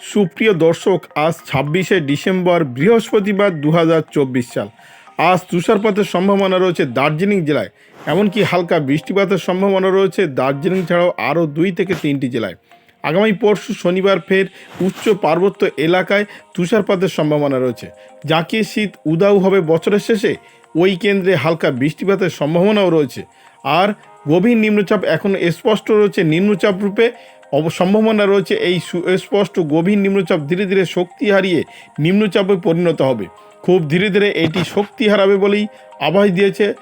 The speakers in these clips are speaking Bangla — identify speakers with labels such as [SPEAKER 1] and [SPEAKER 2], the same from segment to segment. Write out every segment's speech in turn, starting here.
[SPEAKER 1] সুপ্রিয় দর্শক, আজ ছাব্বিশে ডিসেম্বর, বৃহস্পতিবার দু হাজার চব্বিশ সাল। আজ তুষারপাতের সম্ভাবনা রয়েছে দার্জিলিং জেলায়। এমনকি হালকা বৃষ্টিপাতের সম্ভাবনা রয়েছে দার্জিলিং ছাড়াও আরও দুই থেকে তিনটি জেলায়। আগামী পরশু শনিবার ফের উচ্চ পার্বত্য এলাকায় তুষারপাতের সম্ভাবনা রয়েছে। জাঁকিয়ে শীত উদাউ হবে বছরের শেষে, ওই কেন্দ্রে হালকা বৃষ্টিপাতের সম্ভাবনাও রয়েছে। আর গভীর নিম্নচাপ এখন স্পষ্ট রয়েছে নিম্নচাপ রূপে। সম্ভাবনা রয়েছে এই সুস্পষ্ট গভীর নিম্নচাপ ধীরে ধীরে শক্তি হারিয়ে নিম্নচাপে পরিণত হবে। খুব ধীরে ধীরে এটি শক্তি হারাবে বলেই আভাস দিয়েছে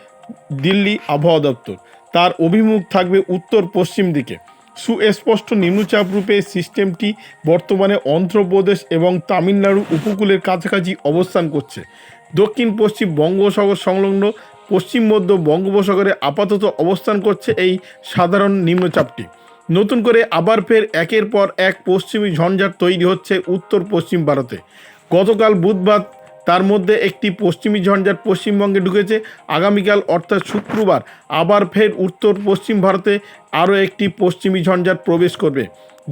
[SPEAKER 1] দিল্লি আবহাওয়া দপ্তর। তার অভিমুখ থাকবে উত্তর পশ্চিম দিকে। সুস্পষ্ট নিম্নচাপ রূপে সিস্টেমটি বর্তমানে অন্ধ্রপ্রদেশ এবং তামিলনাড়ু উপকূলের কাছাকাছি অবস্থান করছে। দক্ষিণ পশ্চিম বঙ্গোপসাগর সংলগ্ন পশ্চিম মধ্য বঙ্গোপসাগরে আপাতত অবস্থান করছে এই সাধারণ নিম্নচাপটি। নতুন করে আবার ফের একের পর এক পশ্চিমী ঝঞ্ঝাট তৈরি হচ্ছে উত্তর পশ্চিম ভারতে। গতকাল বুধবার তার মধ্যে একটি পশ্চিমী ঝঞ্ঝাট পশ্চিমবঙ্গে ঢুকেছে। আগামীকাল, অর্থাৎ শুক্রবার, আবার ফের উত্তর পশ্চিম ভারতে আরও একটি পশ্চিমী ঝঞ্ঝাট প্রবেশ করবে।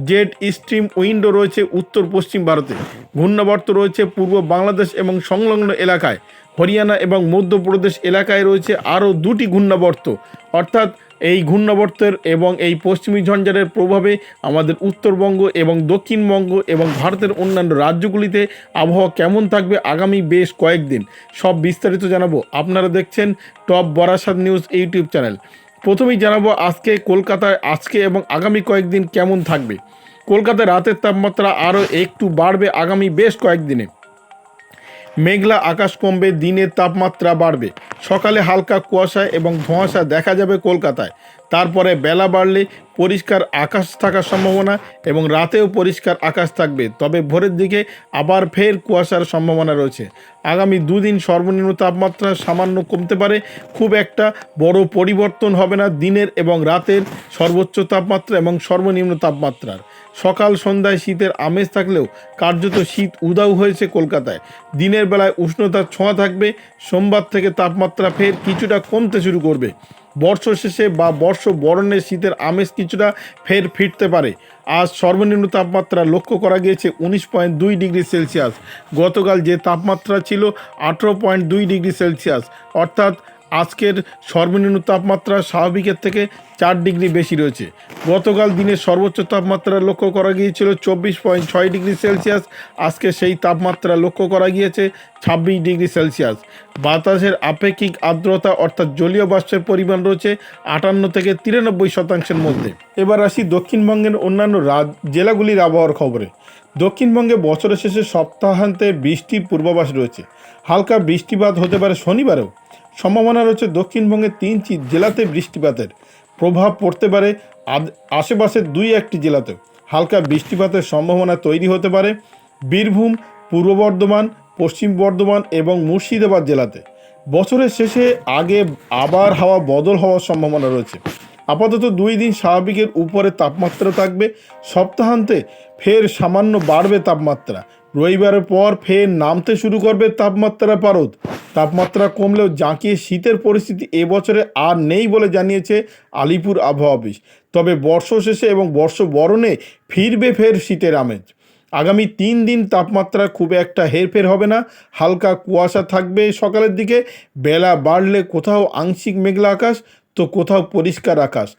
[SPEAKER 1] জেট স্ট্রিম উইন্ডো রয়েছে উত্তর পশ্চিম ভারতে। ঘূর্ণাবর্ত রয়েছে পূর্ব বাংলাদেশ এবং সংলগ্ন এলাকায়। হরিয়ানা এবং মধ্যপ্রদেশ এলাকায় রয়েছে আরও দুটি ঘূর্ণাবর্ত। অর্থাৎ এই ঘূর্ণাবর্তের এবং এই পশ্চিমী ঝঞ্ঝারের প্রভাবে আমাদের উত্তরবঙ্গ এবং দক্ষিণবঙ্গ এবং ভারতের অন্যান্য রাজ্যগুলিতে আবহাওয়া কেমন থাকবে আগামী বেশ কয়েকদিন? সব বিস্তারিত জানাব আপনারা দেখছেন top Barasat news YouTube channel. প্রথমেই জানাব আজকে কলকাতায় আজকে এবং আগামী কয়েকদিন কেমন থাকবে? কলকাতায় রাতের তাপমাত্রা আরও একটু বাড়বে আগামী বেশ কয়েকদিনে। মেঘলা আকাশ কমবে, দিনের তাপমাত্রা বাড়বে। সকালে হালকা কুয়াশা এবং ধোঁয়াশা দেখা যাবে কলকাতায়। তারপরে বেলা বাড়লে পরিষ্কার আকাশ থাকার সম্ভাবনা এবং রাতেও পরিষ্কার আকাশ থাকবে। তবে ভোরের দিকে আবার ফের কুয়াশার সম্ভাবনা রয়েছে। আগামী দুদিন সর্বনিম্ন তাপমাত্রা সামান্য কমতে পারে। খুব একটা বড় পরিবর্তন হবে না দিনের এবং রাতের সর্বোচ্চ তাপমাত্রা এবং সর্বনিম্ন তাপমাত্রার। সকাল সন্ধ্যায় শীতের আমেজ থাকলেও কার্যত শীত উদাও হয়েছে কলকাতায়। দিনের বেলায় উষ্ণতার ছোঁয়া থাকবে। সোমবার থেকে তাপমাত্রা ফের কিছুটা কমতে শুরু করবে। বর্ষ শেষে বা বর্ষ বরণের শীতের আমেজ কিছুটা ফের ফিরতে পারে। আজ সর্বনিম্ন তাপমাত্রা লক্ষ্য করা গিয়েছে উনিশ পয়েন্ট দুই ডিগ্রি সেলসিয়াস। গতকাল যে তাপমাত্রা ছিল আঠেরো পয়েন্ট দুই ডিগ্রি সেলসিয়াস, অর্থাৎ আজকের সর্বনিম্ন তাপমাত্রা স্বাভাবিকের থেকে চার ডিগ্রি বেশি রয়েছে। গতকাল দিনের সর্বোচ্চ তাপমাত্রা লক্ষ্য করা গিয়েছিল চব্বিশ পয়েন্ট ছয় ডিগ্রি সেলসিয়াস। আজকে সেই তাপমাত্রা লক্ষ্য করা গিয়েছে ছাব্বিশ ডিগ্রি সেলসিয়াস। বাতাসের আপেক্ষিক আর্দ্রতা অর্থাৎ জলীয় বাষ্পের পরিমাণ রয়েছে আটান্ন থেকে তিরানব্বই শতাংশের মধ্যে। এবার আসি দক্ষিণবঙ্গের অন্যান্য রাজ, জেলাগুলির আবহাওয়ার খবরে। দক্ষিণবঙ্গে বছরের শেষে সপ্তাহান্তে বৃষ্টির পূর্বাভাস রয়েছে। হালকা বৃষ্টিপাত হতে পারে শনিবারেও। সম্ভাবনা রয়েছে দক্ষিণবঙ্গের তিন চি- জেলাতে বৃষ্টিপাতের প্রভাব পড়তে পারে। আশেপাশের দুই একটি জেলাতেও হালকা বৃষ্টিপাতের সম্ভাবনা তৈরি হতে পারে। বীরভূম, পূর্ব বর্ধমান, পশ্চিম বর্ধমান এবং মুর্শিদাবাদ জেলাতে। বছরের শেষে আগে আবার হাওয়া বদল হওয়ার সম্ভাবনা রয়েছে। আপাতত দুই দিন স্বাভাবিকের উপরে তাপমাত্রা থাকবে। সপ্তাহান্তে ফের সামান্য বাড়বে তাপমাত্রা। রবিবারের পর ফের নামতে শুরু করবে তাপমাত্রা পারদ। তাপমাত্রা কমলেও জাঁকিয়ে শীতের পরিস্থিতি এবছরে আর নেই বলে জানিয়েছে আলিপুর আবহাওয়া অফিস। তবে বর্ষ শেষে এবং বর্ষ বরণে ফিরবে ফের শীতের আমেজ। আগামী তিন দিন তাপমাত্রা খুব একটা হেরফের হবে না, হালকা কুয়াশা থাকবে সকালের দিকে, বেলা বাড়লে কোথাও আংশিক মেঘলা আকাশ, তো কোথাও পরিষ্কার আকাশ।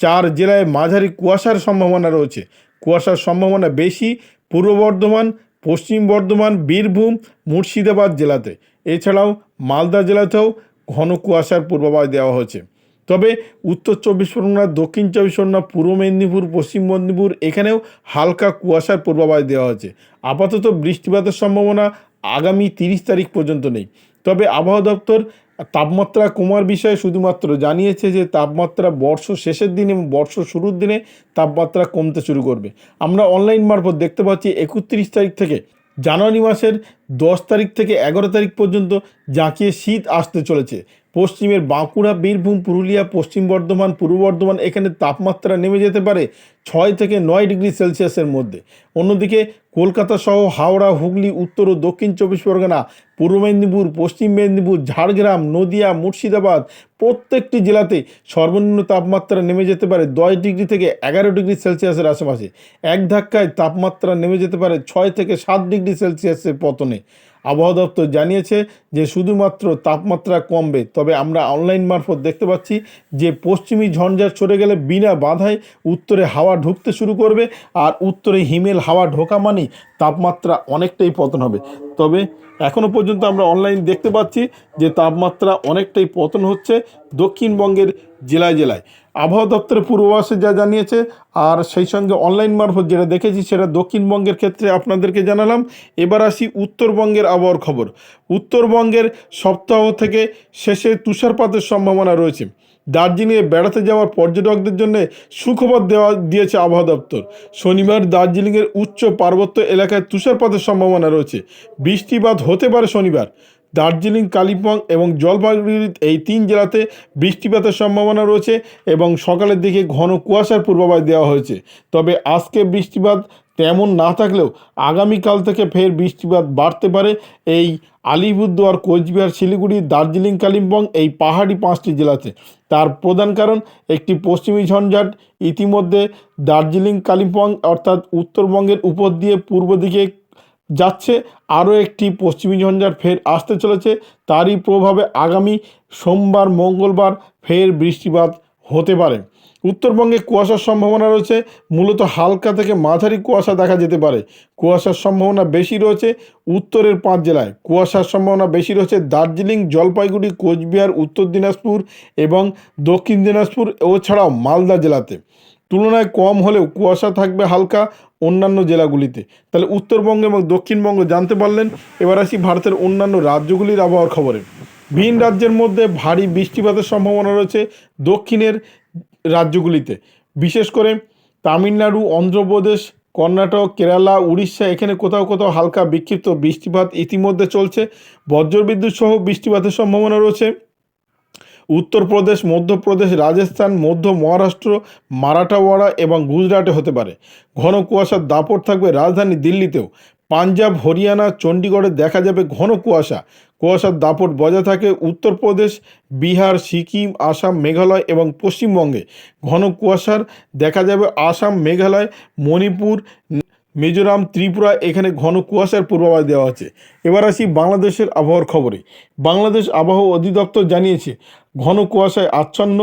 [SPEAKER 1] চার জেলায় মাঝারি কুয়াশার সম্ভাবনা রয়েছে। কুয়াশার সম্ভাবনা বেশি পূর্ব বর্ধমান, পশ্চিম বর্ধমান, বীরভূম, মুর্শিদাবাদ জেলাতে। এছাড়াও মালদা জেলাতেও ঘন কুয়াশার পূর্বাভাস দেওয়া হয়েছে। তবে উত্তর চব্বিশ পরগনা দক্ষিণ চব্বিশ পরগনা পূর্ব মেদিনীপুর, পশ্চিম মেদিনীপুর, এখানেও হালকা কুয়াশার পূর্বাভাস দেওয়া হয়েছে। আপাতত বৃষ্টিপাতের সম্ভাবনা আগামী তিরিশ তারিখ পর্যন্ত নেই। তবে আবহাওয়া দপ্তর তাপমাত্রা কমার বিষয়ে শুধুমাত্র জানিয়েছে যে, তাপমাত্রা বর্ষ শেষের দিন এবং বর্ষ শুরুর দিনে তাপমাত্রা কমতে শুরু করবে। আমরা অনলাইন মারফত দেখতে পাচ্ছি একত্রিশ তারিখ থেকে জানুয়ারি মাসের দশ তারিখ থেকে এগারো তারিখ পর্যন্ত জাঁকিয়ে শীত আসতে চলেছে। পশ্চিমের বাঁকুড়া, বীরভূম, পুরুলিয়া, পশ্চিম বর্ধমান, পূর্ব বর্ধমান, এখানে তাপমাত্রা নেমে যেতে পারে ছয় থেকে নয় ডিগ্রি সেলসিয়াসের মধ্যে। অন্যদিকে কলকাতা সহ হাওড়া, হুগলি, উত্তর ও দক্ষিণ চব্বিশ পরগনা, পূর্ব মেদিনীপুর, পশ্চিম মেদিনীপুর, ঝাড়গ্রাম, নদিয়া, মুর্শিদাবাদ প্রত্যেকটি জেলাতে সর্বনিম্ন তাপমাত্রা নেমে যেতে পারে দশ ডিগ্রি থেকে এগারো ডিগ্রি সেলসিয়াসের আশেপাশে। এক ধাক্কায় তাপমাত্রা নেমে যেতে পারে ছয় থেকে সাত ডিগ্রি সেলসিয়াসের পতনে। আবহাওয়া দপ্তর জানিয়েছে যে শুধুমাত্র তাপমাত্রা কমবে, তবে আমরা অনলাইন মারফত দেখতে পাচ্ছি যে পশ্চিমী ঝঞ্ঝার সরে গেলে বিনা বাধায় উত্তরে হাওয়া ঢুকতে শুরু করবে, আর উত্তরে হিমেল হাওয়া ঢোকা মানেই তাপমাত্রা অনেকটাই পতন হবে। তবে এখনও পর্যন্ত আমরা অনলাইন দেখতে পাচ্ছি যে তাপমাত্রা অনেকটাই পতন হচ্ছে দক্ষিণবঙ্গের জেলায় জেলায়। আবহাওয়া দপ্তরের পূর্বাভাসে যা জানিয়েছে, আর সেই সঙ্গে অনলাইন মারফত যেটা দেখেছি সেটা দক্ষিণবঙ্গের ক্ষেত্রে আপনাদেরকে জানালাম। এবার আসি উত্তরবঙ্গের আবহাওয়ার খবর। উত্তরবঙ্গের সপ্তাহ থেকে শেষে তুষারপাতের সম্ভাবনা রয়েছে। দার্জিলিংয়ে বেড়াতে যাওয়ার পর্যটকদের জন্য সুখবর দেওয়া দিয়েছে আবহাওয়া দপ্তর। শনিবার দার্জিলিংয়ের উচ্চ পার্বত্য এলাকায় তুষারপাতের সম্ভাবনা রয়েছে। বৃষ্টিপাত হতে পারে শনিবার। দার্জিলিং, কালিম্পং এবং জলপাইগুড়ি এই তিন জেলাতে বৃষ্টিপাতের সম্ভাবনা রয়েছে এবং সকালের দিকে ঘন কুয়াশার পূর্বাভাস দেওয়া হয়েছে। তবে আজকে বৃষ্টিপাত তেমন না থাকলেও আগামীকাল থেকে ফের বৃষ্টিপাত বাড়তে পারে। এই আলিপুরদুয়ার, কোচবিহার, শিলিগুড়ি, দার্জিলিং, কালিম্পং এই পাহাড়ি পাঁচটি জেলাতে। তার প্রধান কারণ একটি পশ্চিমী ঝঞ্ঝাট। ইতিমধ্যে দার্জিলিং, কালিম্পং অর্থাৎ উত্তরবঙ্গের উপর দিয়ে পূর্ব দিকে যাচ্ছে। আরও একটি পশ্চিমী ঝঞ্ঝাট ফের আসতে চলেছে। তারই প্রভাবে আগামী সোমবার, মঙ্গলবার ফের বৃষ্টিপাত হতে পারে। উত্তরবঙ্গে কুয়াশার সম্ভাবনা রয়েছে, মূলত হালকা থেকে মাঝারি কুয়াশা দেখা যেতে পারে। কুয়াশার সম্ভাবনা বেশি রয়েছে উত্তরের পাঁচ জেলায়। কুয়াশার সম্ভাবনা বেশি রয়েছে দার্জিলিং, জলপাইগুড়ি, কোচবিহার, উত্তর দিনাজপুর এবং দক্ষিণ দিনাজপুর ও ছাড়াও মালদা জেলাতে। তুলনায় কম হলেও কুয়াশা থাকবে হালকা অন্যান্য জেলাগুলিতে। তাহলে উত্তরবঙ্গ এবং দক্ষিণবঙ্গ জানতে পারলেন। এবার আসি ভারতের অন্যান্য রাজ্যগুলির আবহাওয়ার খবরে। ভিন রাজ্যের মধ্যে ভারী বৃষ্টিপাতের সম্ভাবনা রয়েছে দক্ষিণের রাজ্যগুলিতে। বিশেষ করে তামিলনাড়ু, অন্ধ্রপ্রদেশ, কর্ণাটক, কেরালা, উড়িষ্যা, এখানে কোথাও কোথাও হালকা বিক্ষিপ্ত বৃষ্টিপাত ইতিমধ্যে চলছে। বজ্রবিদ্যুৎ সহ বৃষ্টিপাতের সম্ভাবনা রয়েছে। উত্তরপ্রদেশ, মধ্যপ্রদেশ, রাজস্থান, মধ্য মহারাষ্ট্র, মারাঠাওয়াড়া এবং গুজরাটে হতে পারে। ঘন কুয়াশার দাপট থাকবে রাজধানী দিল্লিতেও। পাঞ্জাব, হরিয়ানা, চণ্ডীগড়ে দেখা যাবে ঘন কুয়াশা। কুয়াশার দাপট বজায় থাকে উত্তরপ্রদেশ, বিহার, সিকিম, আসাম, মেঘালয় এবং পশ্চিমবঙ্গে। ঘন কুয়াশার দেখা যাবে আসাম, মেঘালয়, মণিপুর, মিজোরাম, ত্রিপুরা, এখানে ঘন কুয়াশার পূর্বাভাস দেওয়া আছে। এবার আসি বাংলাদেশের আবহাওয়ার খবরে। বাংলাদেশ আবহাওয়া অধিদপ্তর জানিয়েছে, ঘন কুয়াশায় আচ্ছন্ন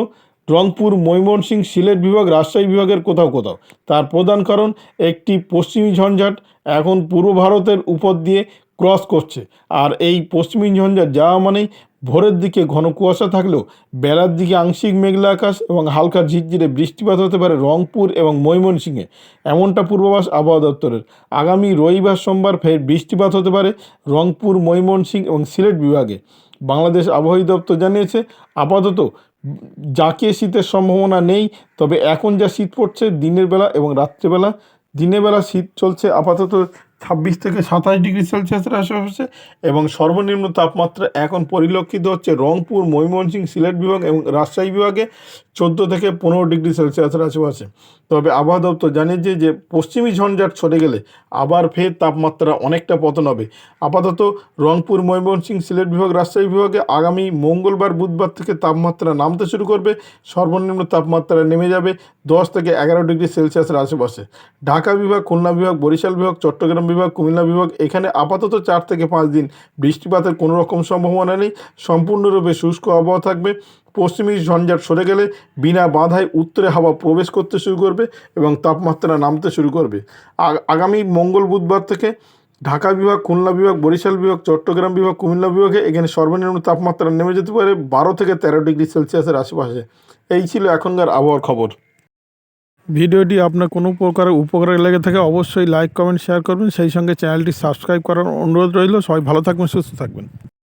[SPEAKER 1] রংপুর ময়মনসিংহ সিলেট বিভাগ, রাজশাহী বিভাগের কোথাও কোথাও। তার প্রধান কারণ, একটি পশ্চিমী ঝঞ্ঝাট এখন পূর্ব ভারতের উপর দিয়ে ক্রস করছে। আর এই পশ্চিমী ঝঞ্ঝাট যাওয়া মানেই ভোরের দিকে ঘন কুয়াশা থাকলেও বেলার দিকে আংশিক মেঘলা আকাশ এবং হালকা ঝিরঝিরে বৃষ্টিপাত হতে পারে রংপুর এবং ময়মনসিংহে। এমনটা পূর্বাভাস আবহাওয়া দপ্তরের। আগামী রবিবার সোমবার ফের বৃষ্টিপাত হতে পারে রংপুর, ময়মনসিংহ এবং সিলেট বিভাগে। বাংলাদেশ আবহাওয়া দপ্তর জানিয়েছে, আপাতত জাঁকিয়ে শীতের সম্ভাবনা নেই, তবে এখন যা শীত পড়ছে দিনের বেলা এবং রাত্রেবেলা দিনের বেলা শীত চলছে আপাতত ছাব্বিশ থেকে সাতাশ ডিগ্রি সেলসিয়াসের আশেপাশে এবং সর্বনিম্ন তাপমাত্রা এখন পরিলক্ষিত হচ্ছে রংপুর, ময়মনসিংহ, সিলেট বিভাগ এবং রাজশাহী বিভাগে চোদ্দ থেকে পনেরো ডিগ্রি সেলসিয়াসের আশেপাশে। তবে আবহাওয়া দপ্তর জানিয়েছে যে পশ্চিমী ঝঞ্ঝাট সরে গেলে আবার ফের তাপমাত্রা অনেকটা পতন হবে। আপাতত রংপুর, ময়মনসিংহ, সিলেট বিভাগ, রাজশাহী বিভাগে আগামী মঙ্গলবার, বুধবার থেকে তাপমাত্রা নামতে শুরু করবে। সর্বনিম্ন তাপমাত্রা নেমে যাবে দশ থেকে এগারো ডিগ্রি সেলসিয়াসের আশেপাশে। ঢাকা বিভাগ, খুলনা বিভাগ, বরিশাল বিভাগ, চট্টগ্রাম বিভাগ, কুমিল্লা বিভাগ, এখানে আপাতত চার থেকে পাঁচ দিন বৃষ্টিপাতের কোনো রকম সম্ভাবনা নেই। সম্পূর্ণরূপে শুষ্ক আবহাওয়া থাকবে। পশ্চিমী ঝঞ্ঝাট সরে গেলে বিনা বাধায় উত্তরে হাওয়া প্রবেশ করতে শুরু করবে এবং তাপমাত্রা নামতে শুরু করবে। আগামী মঙ্গল বুধবার থেকে ঢাকা বিভাগ, খুলনা বিভাগ, বরিশাল বিভাগ, চট্টগ্রাম বিভাগ, কুমিল্লা বিভাগে এখানে সর্বনিম্ন তাপমাত্রা নেমে যেতে পারে বারো থেকে তেরো ডিগ্রি সেলসিয়াসের আশেপাশে। এই ছিল এখনকার আবহাওয়ার খবর। ভিডিওটি আপনার কোনো প্রকার উপকারে লেগে থাকে অবশ্যই লাইক, কমেন্ট, শেয়ার করবেন। সেই সঙ্গে চ্যানেলটি সাবস্ক্রাইব করার অনুরোধ রইল। সবাই ভালো থাকবেন, সুস্থ থাকবেন।